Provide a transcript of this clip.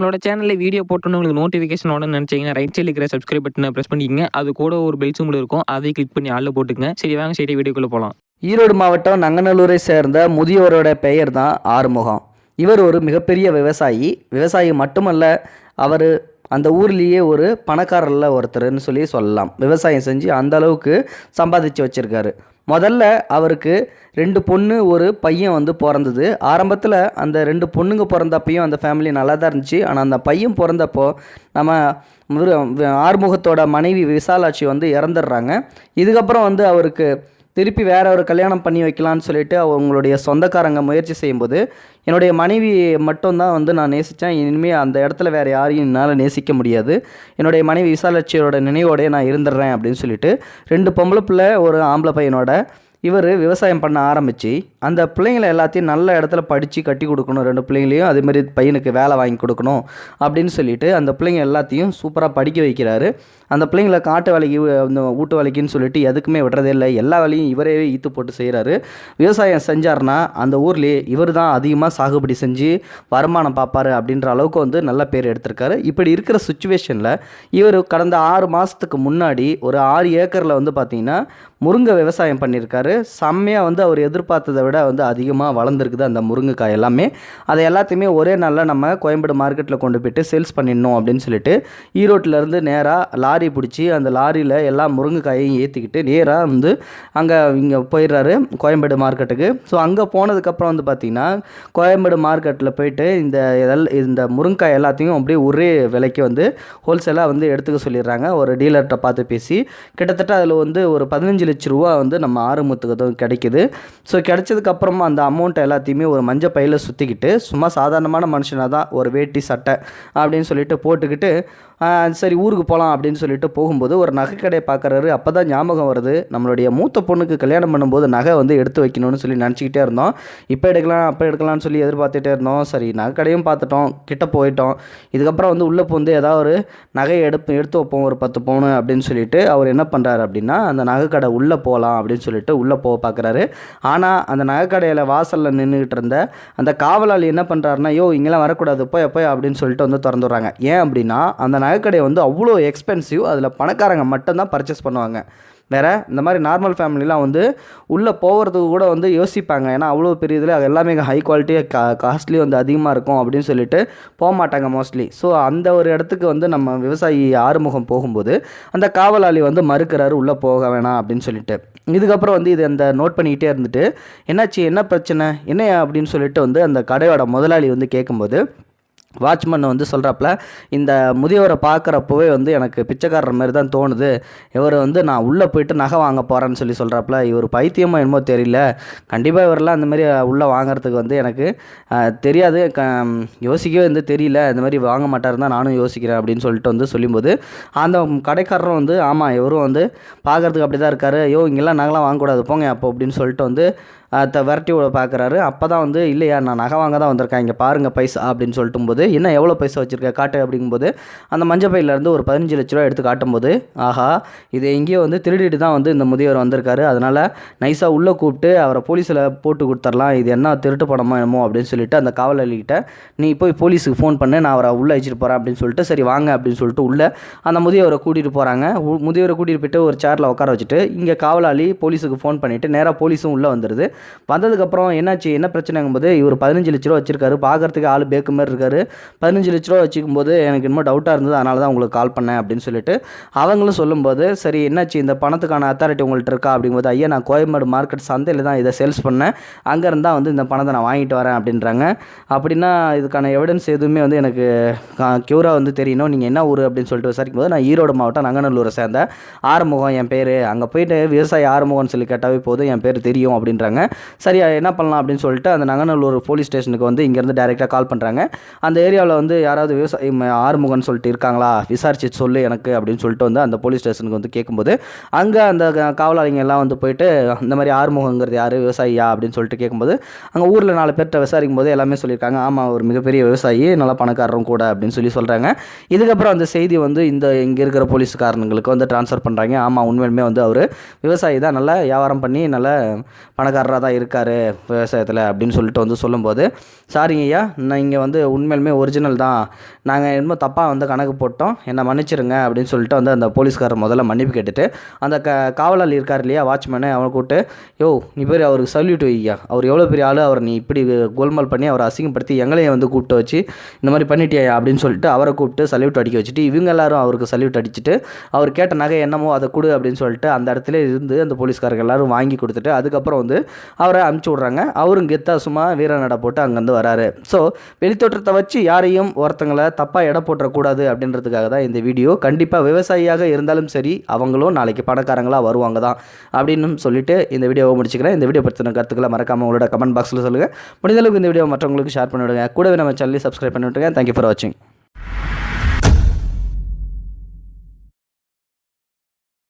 நம்மளோட சேனலில் வீடியோ போட்டோன்னு உங்களுக்கு நோட்டிஃபிகேஷன் உடனே நினச்சிங்கன்னா ரைட் சைடில் இருக்கிற சப்ஸ்கிரைப் பட்டனை ப்ரெஸ் பண்ணிக்கங்க. அது கூட ஒரு பெல் சிம்பிள் இருக்கும். அதை கிளிக் பண்ணி ஆளில் போட்டுக்கங்க. சரி வாங்க சரி வீடியோக்குள்ளே போகலாம் ஈரோடு மாவட்டம் நங்கநல்லூரை சேர்ந்த முதியோரோட பெயர் தான் ஆறுமுகம். இவர் ஒரு மிகப்பெரிய விவசாயி. விவசாயி மட்டுமல்ல அவர் அந்த ஊர்லேயே ஒரு பணக்காரரில் ஒருத்தர்னு சொல்லி சொல்லலாம். விவசாயம் செஞ்சு அந்த அளவுக்கு சம்பாதிச்சு வச்சுருக்காரு. முதல்ல அவருக்கு ரெண்டு பொண்ணு ஒரு பையன் வந்து பிறந்தது. ஆரம்பத்தில் அந்த ரெண்டு பொண்ணுங்க பிறந்தப்பையும் அந்த ஃபேமிலி நல்லா தான் இருந்துச்சு. ஆனால் அந்த பையன் பிறந்தப்போ நம்ம ஆறுமுகத்தோட மனைவி விசாலாட்சி வந்து இறந்துடுறாங்க. இதுக்கப்புறம் வந்து அவருக்கு திருப்பி வேற ஒரு கல்யாணம் பண்ணி வைக்கலான்னு சொல்லிட்டு அவங்களுடைய சொந்தக்காரங்க முயற்சி செய்யும்போது என்னுடைய மனைவி மட்டும்தான் வந்து நான் நேசித்தேன் இனிமேல் அந்த இடத்துல வேறு யாரையும் என்னால் நேசிக்க முடியாது. என்னுடைய மனைவி விசாலட்சியோட நினைவோடய நான் இருந்துடுறேன் அப்படின்னு சொல்லிட்டு ரெண்டு பொம்பளை பிள்ளை ஒரு ஆம்பளை பையனோட இவர் விவசாயம் பண்ண ஆரம்பித்து அந்த பிள்ளைங்களை எல்லாத்தையும் நல்ல இடத்துல படித்து கட்டி கொடுக்கணும் ரெண்டு பிள்ளைங்களையும். அதேமாரி பையனுக்கு வேலை வாங்கி கொடுக்கணும் அப்படின்னு சொல்லிட்டு அந்த பிள்ளைங்க எல்லாத்தையும் சூப்பராக படிக்க வைக்கிறாரு. அந்த பிள்ளைங்களை காட்டு வேலைக்கு இந்த வீட்டு வேலைக்குன்னு சொல்லிட்டு எதுக்குமே விடுறதே இல்லை. எல்லா வேலையும் இவரே ஈத்து போட்டு செய்கிறாரு விவசாயம் செஞ்சார்னா அந்த ஊர்லேயே இவர் தான் அதிகமாக சாகுபடி செஞ்சு வருமானம் பார்ப்பாரு அப்படின்ற அளவுக்கு வந்து நல்ல பேர் எடுத்திருக்காரு. இப்படி இருக்கிற சுச்சுவேஷனில் இவர் கடந்த ஆறு மாதத்துக்கு முன்னாடி ஒரு ஆறு ஏக்கரில் வந்து பார்த்திங்கன்னா முருங்கை விவசாயம் பண்ணியிருக்காரு செம்மையாக வந்து அவர் எதிர்பார்த்ததை விட வந்து அதிகமாக வளர்ந்துருக்குது அந்த முருங்கைக்காய் எல்லாமே. அதை எல்லாத்தையுமே ஒரே நாளில் நம்ம கோயம்பேடு மார்க்கெட்டில் கொண்டு போயிட்டு சேல்ஸ் பண்ணிடணும் அப்படின்னு சொல்லிட்டு ஈரோட்டிலேருந்து நேராக லாரி பிடிச்சி அந்த லாரியில் எல்லா முருங்கைக்காயையும் ஏற்றிக்கிட்டு நேராக வந்து அங்கே இங்கே போயிடுறாரு கோயம்பேடு மார்க்கெட்டுக்கு. ஸோ அங்கே போனதுக்கப்புறம் வந்து பார்த்திங்கன்னா கோயம்பேடு மார்க்கெட்டில் போயிட்டு இந்த இதெல் இந்த முருங்கைக்காய் எல்லாத்தையும் அப்படியே ஒரே விலைக்கு வந்து ஹோல்சேலாக வந்து எடுத்துக்க சொல்லிடுறாங்க. ஒரு டீலர்கிட்ட பார்த்து பேசி கிட்டத்தட்ட அதில் வந்து ஒரு பதினஞ்சு லட்ச ரூபா வந்து நம்ம ஆரம்பத்துக்கு தான் கிடைக்குது. ஸோ கிடைச்சதுக்கப்புறமா அந்த அமௌண்ட்டை எல்லாத்தையுமே ஒரு மஞ்சள் பையில் சுற்றிக்கிட்டு சும்மா சாதாரணமான மனுஷனாக தான் ஒரு வேட்டி சட்டை அப்படின்னு சொல்லிட்டு போட்டுக்கிட்டு சரி ஊருக்கு போகலாம் அப்படின்னு சொல்லிட்டு போகும்போது ஒரு நகை கடையை பார்க்குறாரு. அப்போ தான் ஞாபகம் வருது நம்மளுடைய மூத்த பொண்ணுக்கு கல்யாணம் பண்ணும்போது நகை வந்து எடுத்து வைக்கணும்னு சொல்லி நினச்சிக்கிட்டே இருந்தோம். இப்போ எடுக்கலாம் அப்போ எடுக்கலாம்னு சொல்லி எதிர்பார்த்துட்டே இருந்தோம். சரி நகை கடையும் பார்த்துட்டோம் கிட்ட போயிட்டோம். இதுக்கப்புறம் வந்து உள்ளே வந்து ஏதாவது ஒரு நகையை எடுப்பு எடுத்து வைப்போம் ஒரு பத்து பவுன் அப்படின்னு சொல்லிட்டு அவர் என்ன பண்ணுறாரு அப்படின்னா அந்த நகை கடை உள்ளே போகலாம் அப்படின்னு சொல்லிட்டு உள்ளே போக பார்க்குறாரு. ஆனால் அந்த நகை கடையில் வாசலில் நின்றுக்கிட்டு இருந்த அந்த காவலாளி என்ன பண்ணுறாருன்னா யோ இங்கெல்லாம் வரக்கூடாது போய் போய் அப்படின்னு சொல்லிட்டு வந்து திறந்துடுறாங்க ஏன் அப்படின்னா அந்த நகைக்கடை வந்து அவ்வளோ எக்ஸ்பென்சிவ் அதில் பணக்காரங்க மட்டும்தான் பர்ச்சேஸ் பண்ணுவாங்க. வேறு இந்த மாதிரி நார்மல் ஃபேமிலிலாம் வந்து உள்ளே போகிறதுக்கு கூட வந்து யோசிப்பாங்க. ஏன்னா அவ்வளோ பெரிய இதில் அது எல்லாமே ஹை குவாலிட்டியாக கா காஸ்ட்லி வந்து அதிகமாக இருக்கும் அப்படின்னு சொல்லிட்டு போக மாட்டாங்க மோஸ்ட்லி ஸோ அந்த ஒரு இடத்துக்கு வந்து நம்ம விவசாயி ஆறுமுகம் போகும்போது அந்த காவலாளி வந்து மறுக்கிறாரு உள்ளே போக வேணாம் அப்படின்னு சொல்லிட்டு. இதுக்கப்புறம் வந்து இது அந்த நோட் பண்ணிக்கிட்டே இருந்துட்டு என்னாச்சு? என்ன பிரச்சனை? என்ன அப்படின்னு சொல்லிட்டு வந்து அந்த கடையோட முதலாளி வந்து கேட்கும்போது வாட்ச்மேன் வந்து சொல்கிறாப்புல இந்த முதியவரை பார்க்குறப்பவே வந்து எனக்கு பிச்சைக்காரர் மாதிரி தான் தோணுது. இவர் வந்து நான் உள்ளே போயிட்டு நகை வாங்க போகிறேன்னு சொல்லி சொல்கிறாப்புல இவர் பைத்தியமோ என்னமோ தெரியல. கண்டிப்பாக இவரெல்லாம் இந்த மாதிரி உள்ளே வாங்குறதுக்கு வந்து எனக்கு தெரியாது. க யோசிக்கவே வந்து தெரியல. இந்த மாதிரி வாங்க மாட்டார் தான் நானும் யோசிக்கிறேன் அப்படின்னு சொல்லிட்டு வந்து சொல்லும்போது அந்த கடைக்காரரும் வந்து ஆமாம் இவரும் வந்து பார்க்குறதுக்கு அப்படி தான் இருக்காரு. ஐயோ இங்கெல்லாம் நகைலாம் வாங்கக்கூடாது. போங்க அப்போ அப்படின்னு சொல்லிட்டு வந்து விரட்டி விட பார்க்குறாரு. அப்போ தான் வந்து இல்லையா நான் நகை வாங்க தான் வந்திருக்கேன். இங்கே பாருங்கள் பைசா அப்படின்னு சொல்லிட்டு போது என்ன எவ்வளோ பைசா வச்சுருக்க? காட்டு அப்படிங்கும்போது அந்த மஞ்சள் பையிலேருந்து ஒரு பதினஞ்சு லட்ச ரூபா எடுத்து காட்டும்போது ஆஹா இது எங்கேயோ வந்து திருடிட்டு தான் வந்து இந்த முதியவர் வந்திருக்காரு. அதனால் நைஸாக உள்ளே கூப்பிட்டு அவரை போலீஸில் போட்டு கொடுத்துர்லாம் இது என்ன திருட்டு படமோ என்னமோ அப்படின்னு சொல்லிட்டு அந்த காவலாளிகிட்ட நீ போய் போலீஸுக்கு ஃபோன் பண்ணு. நான் அவரை உள்ளே அழைச்சிட்டு போகிறேன் அப்படின்னு சொல்லிட்டு சரி வாங்க அப்படின்னு சொல்லிட்டு உள்ளே அந்த முதியவரை கூட்டிகிட்டு போகிறாங்க முதியவரை கூட்டிகிட்டு போயிட்டு ஒரு சேரில் உட்கார வச்சுட்டு இங்கே காவலாளி போலீஸுக்கு ஃபோன் பண்ணிவிட்டு நேராக போலீஸும் உள்ளே வந்துடுது வந்ததுக்கப்புறம் என்னாச்சு? என்ன பிரச்சனைங்கும்போது இவர் பதினஞ்சு லட்ச ரூபா வச்சிருக்காரு. பார்க்கறதுக்கு ஆள் பேக்கு மாதிரி இருக்காரு. பதினஞ்சு லட்ச ரூபா வச்சுக்கும்போது எனக்கு இன்னும் டவுட்டாக இருந்தது. அதனால தான் உங்களுக்கு கால் பண்ணேன் அப்படின்னு சொல்லிட்டு அவங்களும் சொல்லும்போது சரி என்னாச்சு? இந்த பணத்துக்கான அத்தாரிட்டி உங்கள்கிட்ட இருக்கா? அப்படிங்கும்போது ஐயா நான் கோயம்பேடு மார்க்கெட் சந்தையில் தான் இதை சேல்ஸ் பண்ணேன். அங்கே இருந்தால் வந்து இந்த பணத்தை நான் வாங்கிட்டு வரேன் அப்படின்றாங்க. அப்படின்னா இதுக்கான எவிடன்ஸ் எதுவுமே வந்து எனக்கு க்யூராக வந்து தெரியணும். நீங்கள் என்ன ஊர் அப்படின்னு சொல்லிட்டு விசாரிக்கும் போது நான் ஈரோடு மாவட்டம் நங்கநல்லூரை சேர்ந்த ஆறுமுகம் என் பேர். அங்கே போயிட்டு விவசாயி ஆறுமுகம்னு சொல்லி கேட்டாவே போதும் என் பேர் தெரியும் அப்படின்றாங்க. சரி என்ன பண்ணலாம் அப்படின்னு சொல்லிட்டு அந்த நங்கநல்லூர் போலீஸ் ஸ்டேஷனுக்கு வந்து இங்கேருந்து டேரெக்டாக கால் பண்ணுறாங்க அந்த ஏரியாவில் வந்து யாராவது விவசாயி ஆறுமுகன் ஆறுமுகம்னு சொல்லிட்டு இருக்காங்களா? விசாரிச்சு சொல்லு எனக்கு அப்படின்னு சொல்லிட்டு வந்து அந்த போலீஸ் ஸ்டேஷனுக்கு வந்து கேட்கும்போது அங்கே அந்த க- காவலாளிங்க எல்லாம் வந்து போயிட்டு இந்த மாதிரி ஆறுமுகங்கிறது யார்? விவசாயியா? அப்படின்னு சொல்லிட்டு கேட்கும்போது அங்கே ஊரில் நாலு பேர்கிட்ட விசாரிக்கும் போது எல்லாமே சொல்லியிருக்காங்க. ஆமாம் ஒரு மிகப்பெரிய விவசாயி நல்ல பணக்காரரும் கூட அப்படின்னு சொல்லி சொல்கிறாங்க இதுக்கப்புறம் அந்த செய்தி வந்து இந்த இங்கே இருக்கிற போலீஸ்காரனுங்களுக்கு வந்து ட்ரான்ஸ்ஃபர் பண்ணுறாங்க ஆமாம் உண்மையிலுமே வந்து அவர் விவசாயி தான். நல்லா வியாபாரம் பண்ணி நல்ல பணக்காரராக தான் இருக்கார் விவசாயத்தில் அப்படின்னு சொல்லிட்டு வந்து சொல்லும்போது சாரிங்க ஐயா நீங்கள் வந்து உண்மையிலுமே ஒரிஜினல் தான். நாங்கள் என்னமோ தப்பாக வந்து கணக்கு போட்டோம். என்னை மன்னிச்சிருங்க அப்படின்னு சொல்லிட்டு வந்து அந்த போலீஸ்காரர் முதல்ல மன்னிப்பு கேட்டுட்டு அந்த க காவலாளி இருக்கார் இல்லையா வாட்ச்மேனு அவனை கூப்பிட்டு யோ நீ பேர் அவருக்கு சல்யூட் ஐயா. அவர் எவ்வளோ பெரிய ஆள் அவர் நீ இப்படி கோல்மால் பண்ணி அவரை அசிங்கப்படுத்தி எங்களையும் வந்து கூப்பிட்டு வச்சு இந்த மாதிரி பண்ணிட்டியா அப்படின்னு சொல்லிட்டு அவரை கூப்பிட்டு சல்யூட் அடிக்க வச்சுட்டு இவங்க எல்லாரும் அவருக்கு சல்யூட் அடிச்சுட்டு அவர் கேட்ட நகை என்னமோ அதை கொடு அப்படின்னு சொல்லிட்டு அந்த இடத்துல இருந்து அந்த போலீஸ்காரங்க எல்லாரும் வாங்கி கொடுத்துட்டு அதுக்கப்புறம் வந்து அவரை அமுச்சு விட்றாங்க. அவரும் கெத்தா சும்மா வீர நட போட்டு அங்கேருந்து வராரு. ஸோ வெளித்தோற்றத்தை வச்சு யாரையும் ஒருத்தங்களை தப்பாக எடை போட்டுறக்கூடாது அப்படின்றதுக்காக தான் இந்த வீடியோ. கண்டிப்பாக விவசாயியாக இருந்தாலும் சரி அவங்களும் நாளைக்கு பணக்காரங்களாக வருவாங்க தான் அப்படின்னு சொல்லிட்டு இந்த வீடியோவை முடிச்சுக்கிறேன். இந்த வீடியோ பற்றின கருத்துக்களை மறக்காமல் உங்களோட கமெண்ட் பாக்ஸில் சொல்லுங்கள் முடிந்தளவுக்கு இந்த வீடியோ மற்றவங்களுக்கு ஷேர் பண்ணிவிடுங்க. கூடவே நம்ம சேனலையும் சப்ஸ்கிரைப் பண்ணி தேங்க்யூ ஃபார் வாட்சிங்